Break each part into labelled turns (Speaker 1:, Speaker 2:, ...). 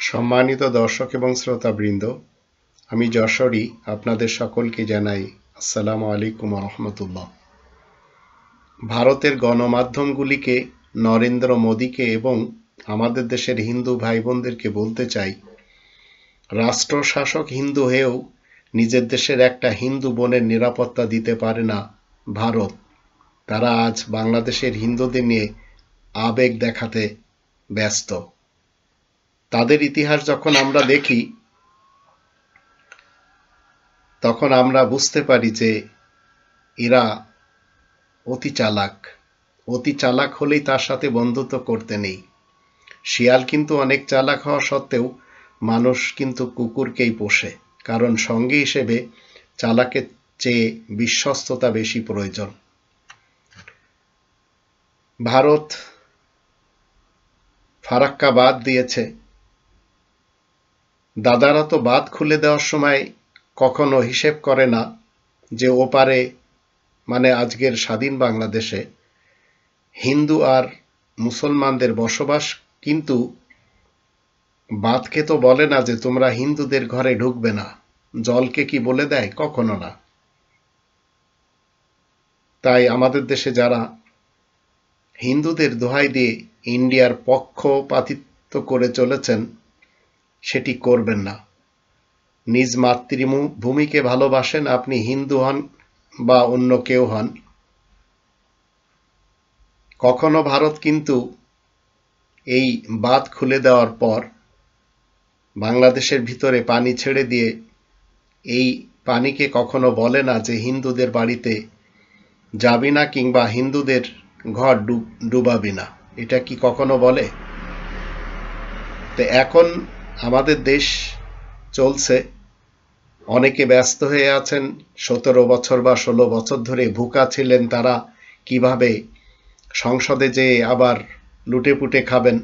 Speaker 1: সম্মানিত দর্শক এবং শ্রোতাবৃন্দ, আমি যশোরী আপনাদের সকলকে জানাই আসসালামু আলাইকুম রহমতুল্লাহ। ভারতের গণমাধ্যমগুলিকে নরেন্দ্র মোদীকে এবং আমাদের দেশের হিন্দু ভাই বোনদেরকে বলতে চাই, রাষ্ট্রশাসক হিন্দু হয়েও নিজের দেশের একটা হিন্দু বোনের নিরাপত্তা দিতে পারে না ভারত। তারা আজ বাংলাদেশের হিন্দুদের নিয়ে আবেগ দেখাতে ব্যস্ত। তাদের ইতিহাস যখন আমরা দেখি, তখন আমরা বুঝতে পারি যে এরা অতি চালাক। অতি চালাক হলেই তার সাথে বন্ধুত্ব করতে নেই। শিয়াল কিন্তু অনেক চালাক হওয়া সত্ত্বেও মানুষ কিন্তু কুকুরকেই পোষে, কারণ সঙ্গী হিসেবে চালাকের চেয়ে বিশ্বস্ততা বেশি প্রয়োজন। ভারত ফারাক্কা বাদ দিয়েছে দাদারা তো বাদ খুলে দেওয়ার সময় কখনো হিসেব করে না যে ওপারে মানে আজকের স্বাধীন বাংলাদেশে হিন্দু আর মুসলমানদের বসবাস, কিন্তু বাদকে তো বলে না যে তোমরা হিন্দুদের ঘরে ঢুকবে না। জলকে কি বলে দেয়? কখনো না। তাই আমাদের দেশে যারা হিন্দুদের দোহাই দিয়ে ইন্ডিয়ার পক্ষপাতিত্ব করে চলেছেন সেটি করবেন না। নিজ মাতৃভূমিকে ভালোবাসেন, আপনি হিন্দু হন বা অন্য কেউ হন। কখনো ভারত কিন্তু এই বাঁধ খুলে দেওয়ার পর বাংলাদেশের ভিতরে পানি ছেড়ে দিয়ে এই পানিকে কখনো বলে না যে হিন্দুদের বাড়িতে যাবি না কিংবা হিন্দুদের ঘর ডুবাবি না। এটা কি কখনো বলে? তো এখন আমাদের দেশ চলছে। অনেকে ব্যস্ত হয়ে আছেন। সতেরো বছর বা ষোলো বছর ধরে ভুকা ছিলেন তারা। কীভাবে সংসদে যে আবার লুটে পুটে খাবেন,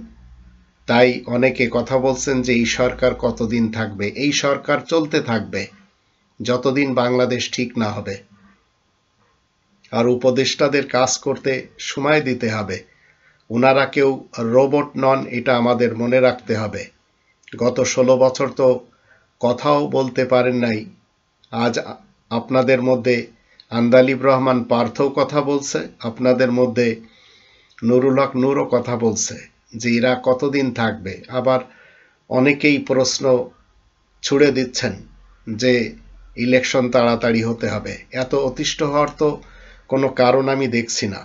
Speaker 1: তাই অনেকে কথা বলছেন যে, এই সরকার কতদিন থাকবে? এই সরকার চলতে থাকবে, যতদিন বাংলাদেশ ঠিক না হবে। আর উপদেষ্টাদের কাজ করতে সময় দিতে হবে। ওনারা কেউ রোবট নন, এটা আমাদের মনে রাখতে হবে। গত ষোলো বছর তো কথাও বলতে পারেন নাই। আজ আপনাদের মধ্যে আন্দালিব রহমান পার্থও কথা বলছে, আপনাদের মধ্যে নুরুল হক নূরও কথা বলছে যে এরা কতদিন থাকবে। আবার অনেকেই প্রশ্ন ছুড়ে দিচ্ছেন যে ইলেকশন তাড়াতাড়ি হতে হবে। এত অতিষ্ঠ হওয়ার তো কোনো কারণ আমি দেখছি না।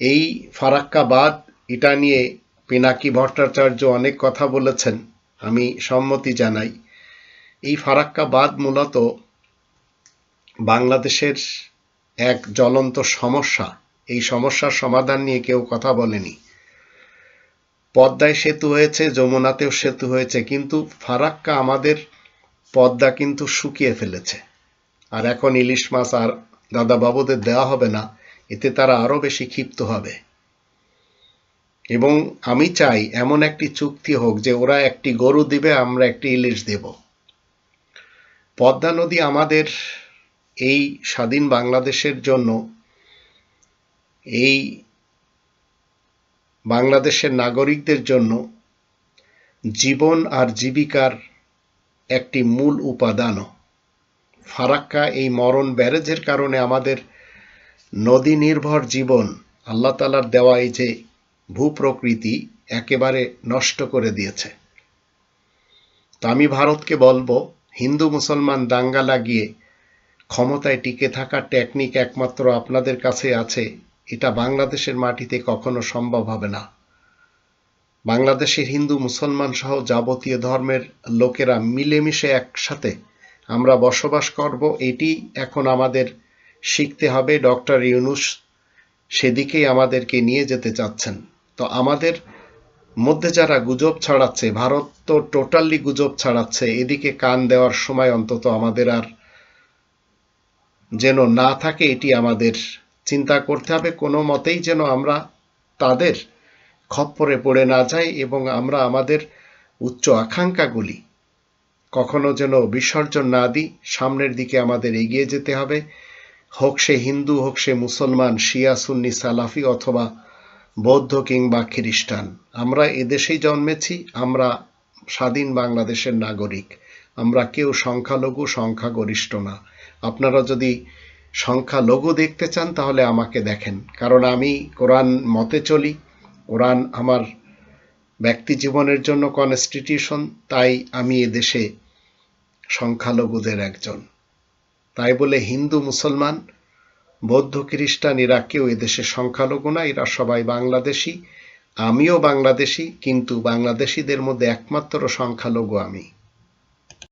Speaker 1: এই ফারাক্কা বাদ এটা নিয়ে পিনাকি ভট্টাচার্য অনেক কথা বলেছেন, আমি সম্মতি জানাই। এই ফারাক্কা বাদ মূলত বাংলাদেশের এক জ্বলন্ত সমস্যা। এই সমস্যার সমাধান নিয়ে কেউ কথা বলেনি। পদ্মায় সেতু হয়েছে, যমুনাতেও সেতু হয়েছে, কিন্তু ফারাক্কা আমাদের পদ্মা কিন্তু শুকিয়ে ফেলেছে। আর এখন ইলিশ মাছ আর দাদা বাবুদের দেওয়া হবে না, এতে তারা আরও বেশি ক্ষিপ্ত হবে। এবং আমি চাই এমন একটি চুক্তি হোক যে ওরা একটি গরু দিবে, আমরা একটি ইলিশ দেব। পদ্মা নদী আমাদের এই স্বাধীন বাংলাদেশের জন্য, এই বাংলাদেশের নাগরিকদের জন্য জীবন আর জীবিকার একটি মূল উপাদানও। ফারাক্কা এই মরণ ব্যারেজের কারণে আমাদের নদী নির্ভর জীবন আল্লাহ তালার দেওয়া এই যে ভূপ্রকৃতি একেবারে নষ্ট করে দিয়েছে। তো আমি ভারতকে বলব, হিন্দু মুসলমান দাঙ্গা লাগিয়ে ক্ষমতায় টিকে থাকার টেকনিক একমাত্র আপনাদের কাছে আছে, এটা বাংলাদেশের মাটিতে কখনো সম্ভব হবে না। বাংলাদেশের হিন্দু মুসলমান সহ যাবতীয় ধর্মের লোকেরা মিলেমিশে একসাথে আমরা বসবাস করব, এটি এখন আমাদের শিখতে হবে। ডক্টর ইউনুস সেদিকেই আমাদেরকে নিয়ে যেতে চাচ্ছেন। তো আমাদের মধ্যে যারা গুজব ছড়াচ্ছে, ভারত তো টোটালি গুজব ছড়াচ্ছে, এদিকে কান দেওয়ার সময় অন্তত আমাদের আর যেন না থাকে, এটি আমাদের চিন্তা করতে হবে। কোনো মতেই যেন আমরা তাদের খপ্পরে পড়ে না যাই এবং আমরা আমাদের উচ্চ আকাঙ্ক্ষাগুলি কখনো যেন বিসর্জন না দিই। সামনের দিকে আমাদের এগিয়ে যেতে হবে। হোক সে হিন্দু, হোক সে মুসলমান, শিয়া, সুন্নি, সালাফি অথবা বৌদ্ধ কিংবা খ্রিস্টান। আমরা এদেশেই জন্মেছি, আমরা স্বাধীন বাংলাদেশের নাগরিক। আমরা কেউ সংখ্যালঘু, সংখ্যাগরিষ্ঠ না। আপনারা যদি সংখ্যালঘু দেখতে চান, তাহলে আমাকে দেখেন। কারণ আমি কোরআন মতে চলি। কোরআন আমার ব্যক্তি জীবনের জন্য কনস্টিটিউশন, তাই আমি এদেশে সংখ্যালঘুদের একজন। তাই বলে হিন্দু, মুসলমান বৌদ্ধ খ্রিস্টান এরা কেউ এদেশে সংখ্যালঘু না, এরা সবাই বাংলাদেশি। আমিও বাংলাদেশি, কিন্তু বাংলাদেশিদের মধ্যে একমাত্র সংখ্যালঘু আমি।